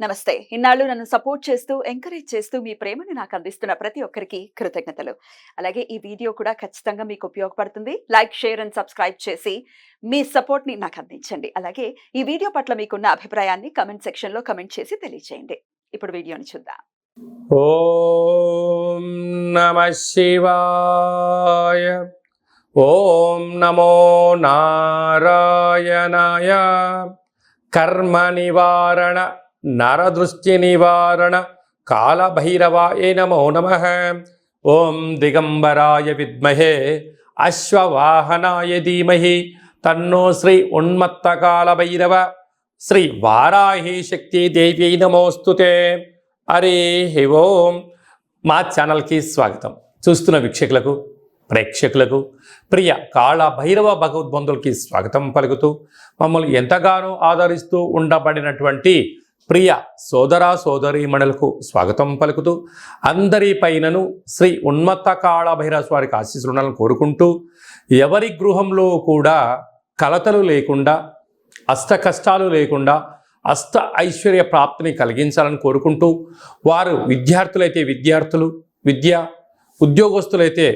నమస్తే. ఇన్నాళ్ళు నన్ను సపోర్ట్ చేస్తూ ఎంకరేజ్ చేస్తూ మీ ప్రేమను నాకు అందిస్తున్న ప్రతి ఒక్కరికి కృతజ్ఞతలు. అలాగే ఈ వీడియో కూడా ఖచ్చితంగా మీకు ఉపయోగపడుతుంది. లైక్ షేర్ అండ్ సబ్స్క్రైబ్ చేసి మీ సపోర్ట్ని నాకు అందించండి. అలాగే ఈ వీడియో పట్ల మీకున్న అభిప్రాయాన్ని కమెంట్ సెక్షన్లో కమెంట్ చేసి తెలియజేయండి ఇప్పుడు వీడియోని చూద్దాం. ఓం నమ శివాయ. ఓం నమో నారాయణాయ. కర్మ నివారణ నరదృష్టి నివారణ కాళభైరవాయ నమో నమ ఓం దిగంబరాయ విద్మహే అశ్వవాహనాయ ధీమహి తన్నో శ్రీ ఉన్మత్త కాళభైరవ శ్రీ వారాహి శక్తి దేవి నమోస్తుతే అరే ఓం మా ఛానల్కి స్వాగతం. చూస్తున్న వీక్షకులకు ప్రేక్షకులకు ప్రియ కాళ భైరవ భగవద్బంధులకి స్వాగతం పలుకుతూ మమ్మల్ని ఎంతగానో ఆదరిస్తూ ఉండబడినటువంటి ప్రియ సోదర సోదరీమణులకు స్వాగతం పలుకుతూ అందరి పైనను శ్రీ ఉన్మత్త కాళభైరస్ వారికి స్వారికి ఆశీస్సులను కోరుకుంటూ ఎవరి గృహంలో కూడా కలతలు లేకుండా అష్ట కష్టాలు లేకుండా అష్ట ఐశ్వర్య ప్రాప్తిని కలిగించాలని కోరుకుంటూ వారు విద్యార్థులైతే విద్యార్థులు విద్య ఉద్యోగస్తులైతే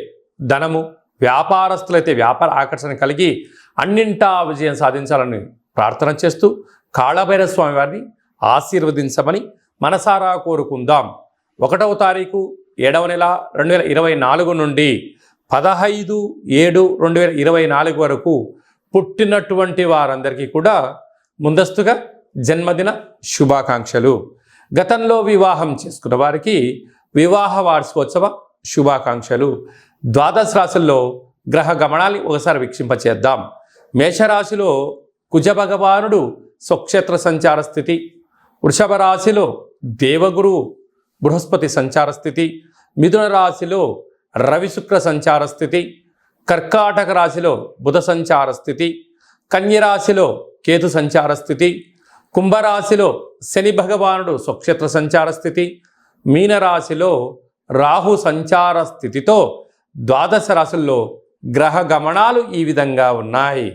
ధనము వ్యాపారస్తులైతే వ్యాపార ఆకర్షణ కలిగి అన్నింటా విజయం సాధించాలని ప్రార్థన చేస్తూ కాళభైరస్వామి వారిని ఆశీర్వదించమని మనసారా కోరుకుందాం. ఒకటవ తారీఖు ఏడవ నెల రెండు వేల ఇరవై నాలుగు నుండి పదహైదు ఏడు రెండు వేల ఇరవై నాలుగు వరకు పుట్టినటువంటి వారందరికీ కూడా ముందస్తుగా జన్మదిన శుభాకాంక్షలు. గతంలో వివాహం చేసుకున్న వారికి వివాహ వార్షికోత్సవ శుభాకాంక్షలు. ద్వాదశ రాశుల్లో గ్రహ గమనాన్ని ఒకసారి వీక్షింపచేద్దాం. మేషరాశిలో కుజ భగవానుడు స్వక్షేత్ర సంచార స్థితి వృషభ రాశిలో దేవగురు బృహస్పతి సంచార స్థితి మిథున రాశిలో రవిశుక్ర సంచార స్థితి కర్కాటక రాశిలో బుధ సంచార స్థితి కన్యరాశిలో కేతు సంచార స్థితి కుంభరాశిలో శని భగవానుడు స్వక్షేత్ర సంచార స్థితి మీనరాశిలో రాహు సంచార స్థితితో ద్వాదశ రాశుల్లో గ్రహ గమనాలు ఈ విధంగా ఉన్నాయి.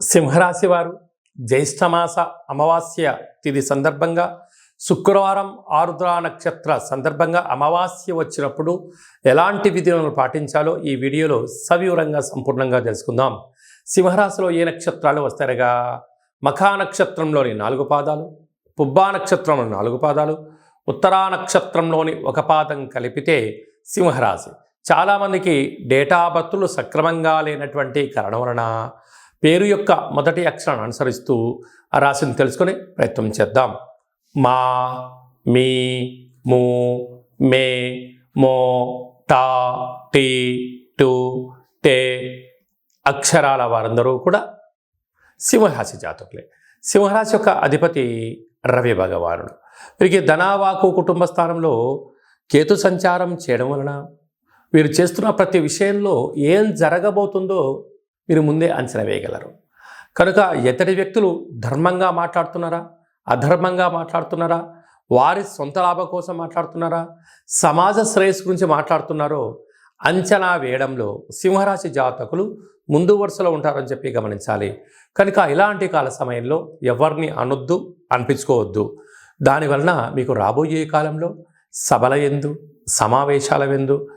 సింహరాశి వారు జ్యేష్ఠమాస అమావాస్య తిథి సందర్భంగా శుక్రవారం ఆరుద్ర నక్షత్ర సందర్భంగా అమావాస్య వచ్చినప్పుడు ఎలాంటి విధులను పాటించాలో ఈ వీడియోలో సవివరంగా సంపూర్ణంగా తెలుసుకుందాం. సింహరాశిలో ఏ నక్షత్రాలు వస్తారుగా మఖా నక్షత్రంలోని నాలుగు పాదాలు పుబ్బా నక్షత్రంలోని నాలుగు పాదాలు ఉత్తరా నక్షత్రంలోని ఒక పాదం కలిపితే సింహరాశి. చాలామందికి డేటాబత్తులు సక్రమంగా లేనటువంటి కారణం వలన పేరు యొక్క మొదటి అక్షరాన్ని అనుసరిస్తూ ఆ రాశిని తెలుసుకునే ప్రయత్నం చేద్దాం. మా మీ మూ మే మో టా టీ టు టే అక్షరాల వారందరూ కూడా సింహరాశి జాతకులే. సింహరాశి యొక్క అధిపతి రవి భగవానుడు. వీరికి ధనావాకు కుటుంబ స్థానంలో కేతు సంచారం చేయడం వలన వీరు చేస్తున్న ప్రతి విషయంలో ఏం జరగబోతుందో మీరు ముందే అంచనా వేయగలరు. కనుక ఎతడి వ్యక్తులు ధర్మంగా మాట్లాడుతున్నారా? అధర్మంగా మాట్లాడుతున్నారా? వారి సొంత లాభం కోసం మాట్లాడుతున్నారా? సమాజ శ్రేయస్సు గురించి మాట్లాడుతున్నారో అంచనా వేయడంలో సింహరాశి జాతకులు ముందు వరుసలో ఉంటారని చెప్పి గమనించాలి. కనుక ఇలాంటి కాల సమయంలో ఎవరిని అనొద్దు అనిపించుకోవద్దు. దానివలన మీకు రాబోయే కాలంలో సభల ఎందు సమావేశాల ఎందు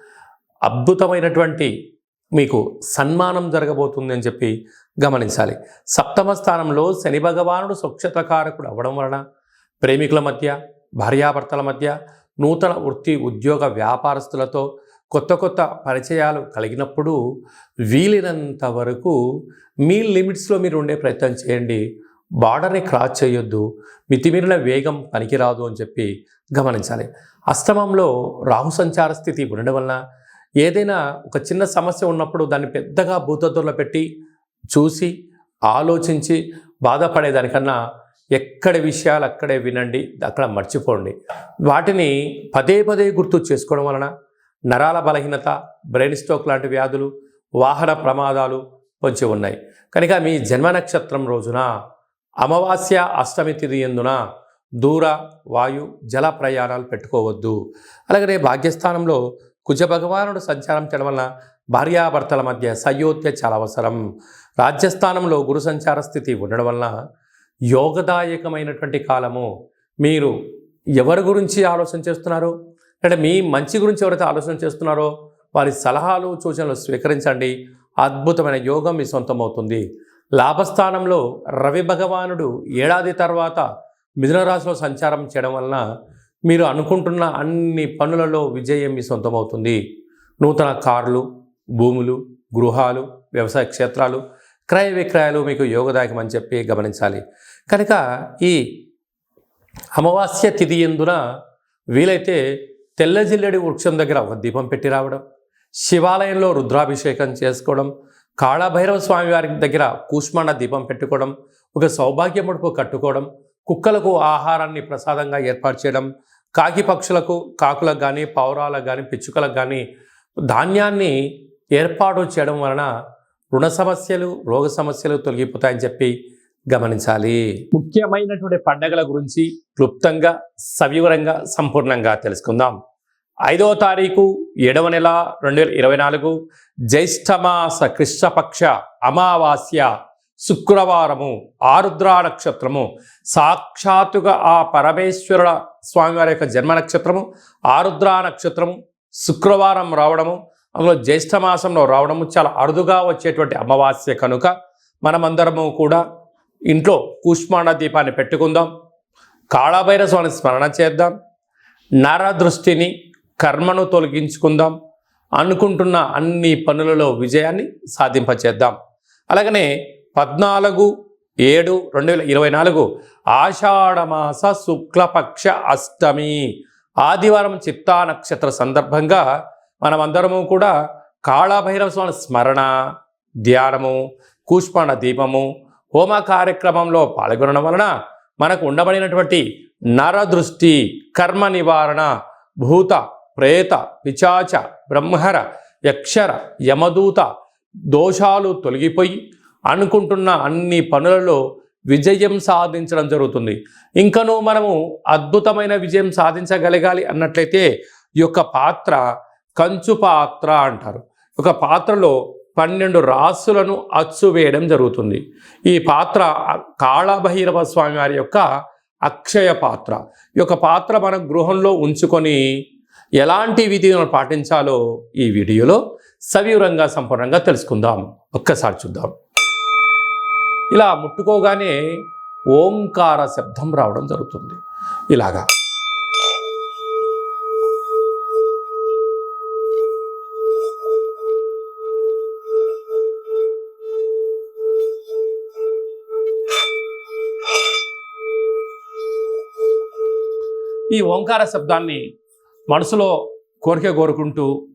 అద్భుతమైనటువంటి మీకు సన్మానం జరగబోతుంది అని చెప్పి గమనించాలి. సప్తమ స్థానంలో శని భగవానుడు స్వచ్ఛతకారకుడు అవ్వడం వలన ప్రేమికుల మధ్య భార్యాభర్తల మధ్య నూతన వృత్తి ఉద్యోగ వ్యాపారస్తులతో కొత్త కొత్త పరిచయాలు కలిగినప్పుడు వీలైనంత వరకు మీ లిమిట్స్లో మీరు ఉండే ప్రయత్నం చేయండి. బార్డర్ని క్రాస్ చేయొద్దు. మితిమీరిన వేగం పనికిరాదు అని చెప్పి గమనించాలి. అష్టమంలో రాహు సంచార స్థితి ఉండడం వలన ఏదైనా ఒక చిన్న సమస్య ఉన్నప్పుడు దాన్ని పెద్దగా భూతద్దులో పెట్టి చూసి ఆలోచించి బాధపడేదానికన్నా ఎక్కడ విషయాలు అక్కడే వినండి అక్కడ మర్చిపోండి. వాటిని పదే పదే గుర్తు చేసుకోవడం వలన నరాల బలహీనత బ్రెయిన్ స్ట్రోక్ లాంటి వ్యాధులు వాహన ప్రమాదాలు పొంచి ఉన్నాయి. కనుక మీ జన్మ నక్షత్రం రోజున అమావాస్య అష్టమి తిథి ఎందున దూర వాయు జల ప్రయాణాలు పెట్టుకోవద్దు. అలాగనే భాగ్యస్థానంలో కుజ భగవానుడు సంచారం చేయడం వలన భార్యాభర్తల మధ్య సయోధ్య చాలా అవసరం. రాజ్యస్థానంలో గురు సంచార స్థితి ఉండడం వలన యోగదాయకమైనటువంటి కాలము. మీరు ఎవరి గురించి ఆలోచన చేస్తున్నారు? అంటే మీ మంచి గురించి ఎవరైతే ఆలోచన చేస్తున్నారో వారి సలహాలు సూచనలు స్వీకరించండి. అద్భుతమైన యోగం మీ సొంతం అవుతుంది లాభస్థానంలో రవి భగవానుడు ఏడాది తర్వాత మిథునరాశిలో సంచారం చేయడం వలన మీరు అనుకుంటున్న అన్ని పనులలో విజయం మీ సొంతం అవుతుంది నూతన కార్లు భూములు గృహాలు వ్యవసాయ క్షేత్రాలు క్రయ విక్రయాలు మీకు యోగదాయకం అని చెప్పి గమనించాలి. కనుక ఈ అమావాస్య తిథి ఎందున వీలైతే తెల్లజిల్లెడి వృక్షం దగ్గర ఒక దీపం పెట్టి రావడం శివాలయంలో రుద్రాభిషేకం చేసుకోవడం కాళభైరవ స్వామి వారి దగ్గర కూష్మాండ దీపం పెట్టుకోవడం ఒక సౌభాగ్య ముడుపు కట్టుకోవడం కుక్కలకు ఆహారాన్ని ప్రసాదంగా ఏర్పాటు చేయడం కాకి పక్షులకు కాకులకు కానీ పౌరాలకు కానీ పిచ్చుకలకు కానీ ధాన్యాన్ని ఏర్పాటు చేయడం వలన రుణ సమస్యలు రోగ సమస్యలు తొలగిపోతాయని చెప్పి గమనించాలి. ముఖ్యమైనటువంటి పండగల గురించి క్లుప్తంగా సవివరంగా సంపూర్ణంగా తెలుసుకుందాం. ఐదవ తారీఖు ఏడవ నెల రెండు వేల ఇరవై నాలుగు జ్యేష్ఠమాస కృష్ణపక్ష అమావాస్య శుక్రవారము ఆరుద్ర నక్షత్రము సాక్షాత్తుగా ఆ పరమేశ్వరుల స్వామివారి యొక్క జన్మ నక్షత్రము ఆరుద్ర నక్షత్రము శుక్రవారం రావడము అందులో జ్యేష్ఠమాసంలో రావడము చాలా అరుదుగా వచ్చేటువంటి అమావాస్య కనుక మనమందరము కూడా ఇంట్లో కూష్మాండ దీపాన్ని పెట్టుకుందాం కాళభైర స్వామి స్మరణ చేద్దాం నర దృష్టిని కర్మను తొలగించుకుందాం అనుకుంటున్న అన్ని పనులలో విజయాన్ని సాధింపచేద్దాం. అలాగనే పద్నాలుగు ఏడు రెండు వేల ఇరవై నాలుగు ఆషాఢమాస శుక్లపక్ష అష్టమి. ఆదివారం చిత్తా నక్షత్ర సందర్భంగా మనమందరము కూడా కాళభైరవ స్వామి స్మరణ ధ్యానము కూష్పాణ దీపము హోమ కార్యక్రమంలో పాల్గొనడం వలన మనకు ఉండబడినటువంటి నరదృష్టి కర్మ నివారణ భూత ప్రేత పిచాచ బ్రహ్మర యక్షర యమదూత దోషాలు తొలగిపోయి అనుకుంటున్న అన్ని పనులలో విజయం సాధించడం జరుగుతుంది. ఇంకనూ మనము అద్భుతమైన విజయం సాధించగలగాలి అన్నట్లయితే ఈ యొక్క పాత్ర కంచు పాత్ర అంటారు. ఒక పాత్రలో పన్నెండు రాసులను అచ్చు వేయడం జరుగుతుంది. ఈ పాత్ర కాళభైరవ స్వామి వారి యొక్క అక్షయ పాత్ర. ఈ యొక్క పాత్ర మన గృహంలో ఉంచుకొని ఎలాంటి విధులను పాటించాలో ఈ వీడియోలో సవివరంగా సంపూర్ణంగా తెలుసుకుందాం. ఒక్కసారి చూద్దాం. ఇలా ముట్టుకోగానే ఓంకార శబ్దం రావడం జరుగుతుంది. ఇలాగా. ఈ ఓంకార శబ్దాన్ని మనసులో కోరిక కోరుకుంటూ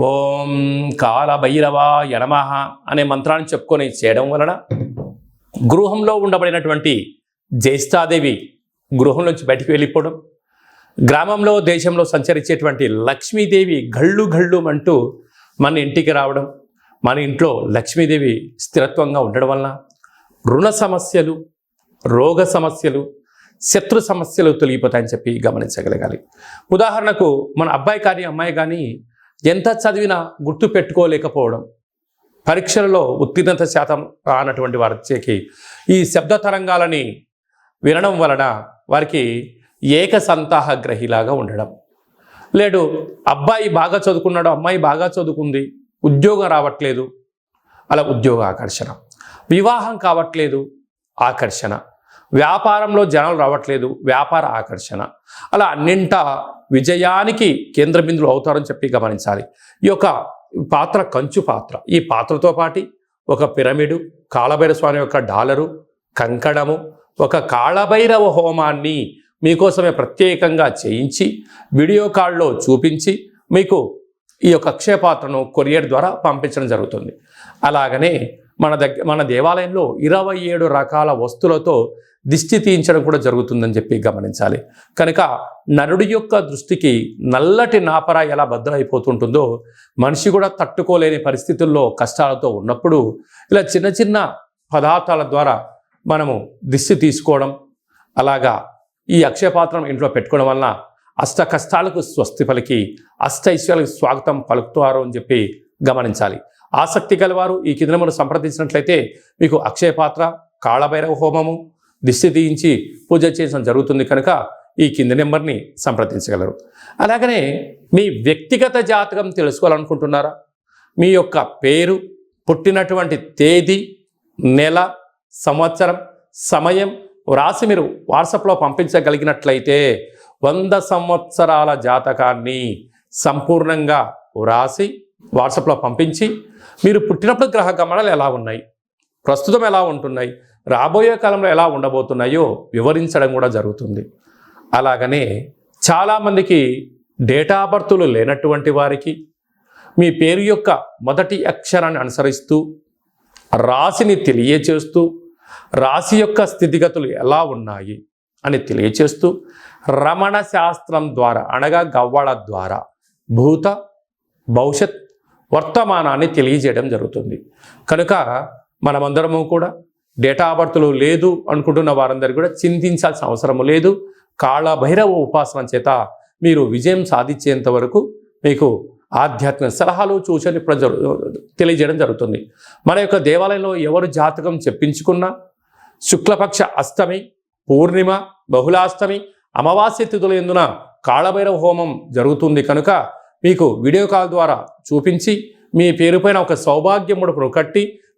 ఓం కాల భైరవ యనమహ అనే మంత్రాన్ని చెప్పుకొని చేయడం వలన గృహంలో ఉండబడినటువంటి జ్యేష్ఠాదేవి గృహం నుంచి బయటికి వెళ్ళిపోవడం గ్రామంలో దేశంలో సంచరించేటువంటి లక్ష్మీదేవి గళ్ళు గళ్ళు అంటూ మన ఇంటికి రావడం మన ఇంట్లో లక్ష్మీదేవి స్థిరత్వంగా ఉండడం వలన రుణ సమస్యలు రోగ సమస్యలు శత్రు సమస్యలు తొలగిపోతాయని చెప్పి గమనించగలగాలి. ఉదాహరణకు మన అబ్బాయి కానీ అమ్మాయి కానీ ఎంత చదివినా గుర్తు పెట్టుకోలేకపోవడం పరీక్షలలో ఉత్తీర్ణత శాతం రానటువంటి వారికి ఈ శబ్ద తరంగాలని వినడం వలన వారికి ఏక సంతాహ గ్రహిలాగా ఉండడం. లేడు అబ్బాయి బాగా చదువుకున్నాడు అమ్మాయి బాగా చదువుకుంది ఉద్యోగం రావట్లేదు. అలా ఉద్యోగ ఆకర్షణ. వివాహం కావట్లేదు ఆకర్షణ. వ్యాపారంలో జనాలు రావట్లేదు వ్యాపార ఆకర్షణ. అలా అన్నింట విజయానికి కేంద్ర బిందులు అవుతారని చెప్పి గమనించాలి. ఈ యొక్క పాత్ర కంచు పాత్ర. ఈ పాత్రతో పాటి ఒక పిరమిడు కాళభైరవ స్వామి యొక్క డాలరు కంకణము ఒక కాళభైరవ హోమాన్ని మీకోసమే ప్రత్యేకంగా చేయించి వీడియో కాల్లో చూపించి మీకు ఈ యొక్క అక్షయపాత్రను కొరియర్ ద్వారా పంపించడం జరుగుతుంది. అలాగనే మన దగ్గర మన దేవాలయంలో ఇరవై ఏడు రకాల వస్తువులతో దిష్టి తీయించడం కూడా జరుగుతుందని చెప్పి గమనించాలి. కనుక నరుడి యొక్క దృష్టికి నల్లటి నాపర ఎలా బద్దలైపోతుంటుందో మనిషి కూడా తట్టుకోలేని పరిస్థితుల్లో కష్టాలతో ఉన్నప్పుడు ఇలా చిన్న చిన్న పదార్థాల ద్వారా మనము దిష్టి తీసుకోవడం అలాగా ఈ అక్షయపాత్రం ఇంట్లో పెట్టుకోవడం వలన అష్ట కష్టాలకు స్వస్తి పలికి అష్ట ఐశ్వర్యాలకు స్వాగతం పలుకుతారు అని చెప్పి గమనించాలి. ఆసక్తి గలవారు ఈ కింద మనం సంప్రదించినట్లయితే మీకు అక్షయపాత్ర కాళభైరవ హోమము దిష్టి తీయించి పూజ చేయడం జరుగుతుంది కనుక ఈ కింది నెంబర్ని సంప్రదించగలరు. అలాగనే మీ వ్యక్తిగత జాతకం తెలుసుకోవాలనుకుంటున్నారా? మీ యొక్క పేరు పుట్టినటువంటి తేదీ నెల సంవత్సరం సమయం వ్రాసి మీరు వాట్సాప్లో పంపించగలిగినట్లయితే వంద సంవత్సరాల జాతకాన్ని సంపూర్ణంగా వ్రాసి వాట్సాప్లో పంపించి మీరు పుట్టినప్పుడు గ్రహ గమనాలు ఎలా ఉన్నాయి? ప్రస్తుతం ఎలా ఉంటున్నాయి? రాబోయే కాలంలో ఎలా ఉండబోతున్నాయో వివరించడం కూడా జరుగుతుంది. అలాగనే చాలామందికి డేటా బర్తులు లేనటువంటి వారికి మీ పేరు యొక్క మొదటి అక్షరాన్ని అనుసరిస్తూ రాశిని తెలియచేస్తూ రాశి యొక్క స్థితిగతులు ఎలా ఉన్నాయి అని తెలియచేస్తూ రమణ శాస్త్రం ద్వారా అనగా గవ్వళ ద్వారా భూత భవిష్యత్ వర్తమానాన్ని తెలియజేయడం జరుగుతుంది. కనుక మనమందరము కూడా డేటా బర్త్లు లేదు అనుకుంటున్న వారందరూ కూడా చింతించాల్సిన అవసరం లేదు. కాళభైరవ ఉపాసన చేత మీరు విజయం సాధించేంత వరకు మీకు ఆధ్యాత్మిక సలహాలు సూచనలు ఇప్పుడు జరు- తెలియజేయడం జరుగుతుంది. మన యొక్క దేవాలయంలో ఎవరు జాతకం చెప్పించుకున్నా శుక్లపక్ష అష్టమి పూర్ణిమ బహుళాష్టమి అమావాస్య తిథుల ఎందున కాళభైరవ హోమం జరుగుతుంది కనుక మీకు వీడియో కాల్ ద్వారా చూపించి మీ పేరుపైన ఒక సౌభాగ్యముడు కట్టి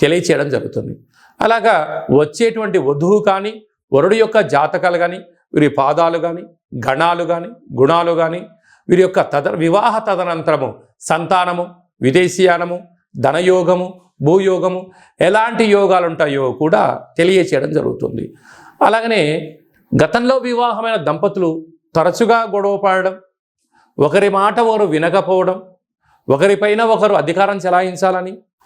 తెలియచేయడం జరుగుతుంది. అలాగా వచ్చేటువంటి వధువు కానీ వరుడు యొక్క జాతకాలు కానీ వీరి పాదాలు కానీ గణాలు కానీ గుణాలు కానీ వీరి యొక్క తద వివాహ తదనంతరము సంతానము విదేశీయానము ధనయోగము భూయోగము ఎలాంటి యోగాలు ఉంటాయో కూడా తెలియచేయడం జరుగుతుంది. అలాగనే గతంలో వివాహమైన దంపతులు తరచుగా గొడవ పడడం ఒకరి మాట వారు వినకపోవడం ఒకరిపైన ఒకరు అధికారం చెలాయించాలని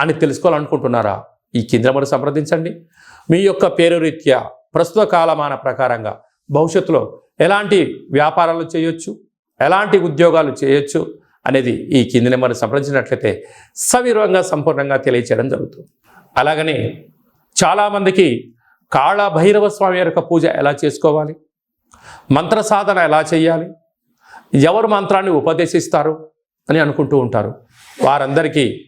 అని తెలుసుకోవాలనుకుంటున్నారా? ఈ కేంద్రమును సంప్రదించండి. మీ యొక్క పేరు రీత్యా ప్రస్తుత కాలమాన ప్రకారంగా భవిష్యత్తులో ఎలాంటి వ్యాపారాలు చేయొచ్చు? ఎలాంటి ఉద్యోగాలు చేయొచ్చు? అనేది ఈ కింది నెంబర్ సంప్రదించినట్లయితే సవివరంగా సంపూర్ణంగా తెలియచేయడం జరుగుతుంది. అలాగనే చాలామందికి కాళ భైరవ స్వామి యొక్క పూజ ఎలా చేసుకోవాలి? మంత్ర సాధన ఎలా చేయాలి? ఎవరు మంత్రాన్ని ఉపదేశిస్తారు? అని అనుకుంటూ ఉంటారు. వారందరికీ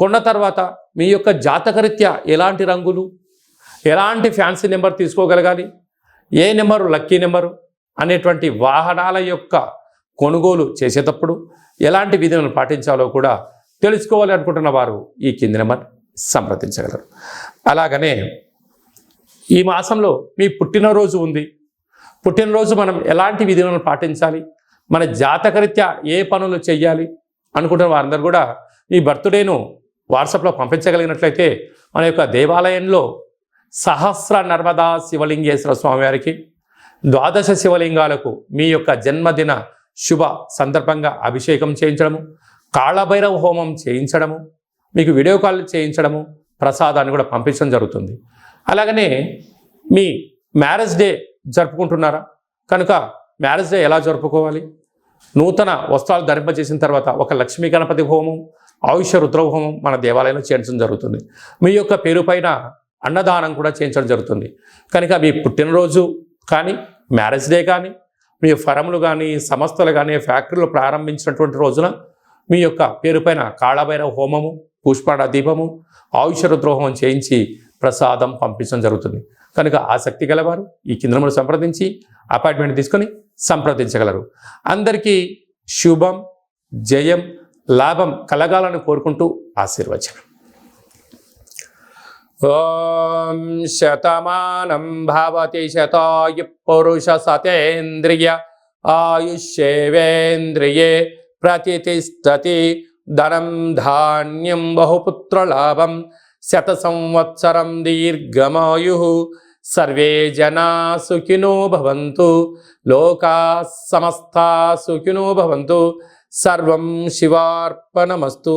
కొన్న తర్వాత మీ యొక్క జాతకరీత్యా ఎలాంటి రంగులు ఎలాంటి ఫ్యాన్సీ నెంబర్ తీసుకోగలగాలి ఏ నెంబరు లక్కీ నెంబరు అనేటువంటి వాహనాల యొక్క కొనుగోలు చేసేటప్పుడు ఎలాంటి విధులను పాటించాలో కూడా తెలుసుకోవాలి అనుకుంటున్న వారు ఈ కింది నెంబర్ సంప్రదించగలరు. అలాగనే ఈ మాసంలో మీ పుట్టినరోజు ఉంది. పుట్టినరోజు మనం ఎలాంటి విధులను పాటించాలి? మన జాతకరీత్యా ఏ పనులు చేయాలి అనుకుంటున్న వారందరూ కూడా ఈ బర్త్డేను వాట్సాప్లో పంపించగలిగినట్లయితే మన యొక్క దేవాలయంలో సహస్ర నర్మదా శివలింగేశ్వర స్వామివారికి ద్వాదశ శివలింగాలకు మీ యొక్క జన్మదిన శుభ సందర్భంగా అభిషేకం చేయించడము కాళభైరవ హోమం చేయించడము మీకు వీడియో కాల్ చేయించడము ప్రసాదాన్ని కూడా పంపించడం జరుగుతుంది. అలాగనే మీ మ్యారేజ్ డే జరుపుకుంటున్నారా? కనుక మ్యారేజ్ డే ఎలా జరుపుకోవాలి? నూతన వస్త్రాలు ధరింపజేసిన తర్వాత ఒక లక్ష్మీ గణపతి హోమం ఆయుష రుద్రహోమం మన దేవాలయంలో చేయించడం జరుగుతుంది. మీ యొక్క పేరు పైన అన్నదానం కూడా చేయించడం జరుగుతుంది. కనుక మీ పుట్టినరోజు కానీ మ్యారేజ్ డే కానీ మీ ఫరములు కానీ సంస్థలు కానీ ఫ్యాక్టరీలు ప్రారంభించినటువంటి రోజున మీ యొక్క పేరు పైన కాళభైరవ హోమము పుష్పాడ దీపము ఆయుష రుద్రోహం చేయించి ప్రసాదం పంపించడం జరుగుతుంది. కనుక ఆసక్తి గలవారు ఈ కేంద్రములు సంప్రదించి అపాయింట్మెంట్ తీసుకొని సంప్రదించగలరు. అందరికీ శుభం జయం లాభం కలగాలని కోరుకుంటూ ఆశీర్వచనం. ఓం శతమానం భవతి శతాయు పురుష సతేంద్రియ ఆయుష్యేవేంద్రియే ప్రతిష్టతి ధనం ధాన్యం బహుపుత్రలాభం శత సంవత్సరం దీర్ఘమాయు సర్వే జనా సుఖినో భవంతు లోకా సమస్త సుఖినో భవంతు సర్వం శివార్పణమస్తు.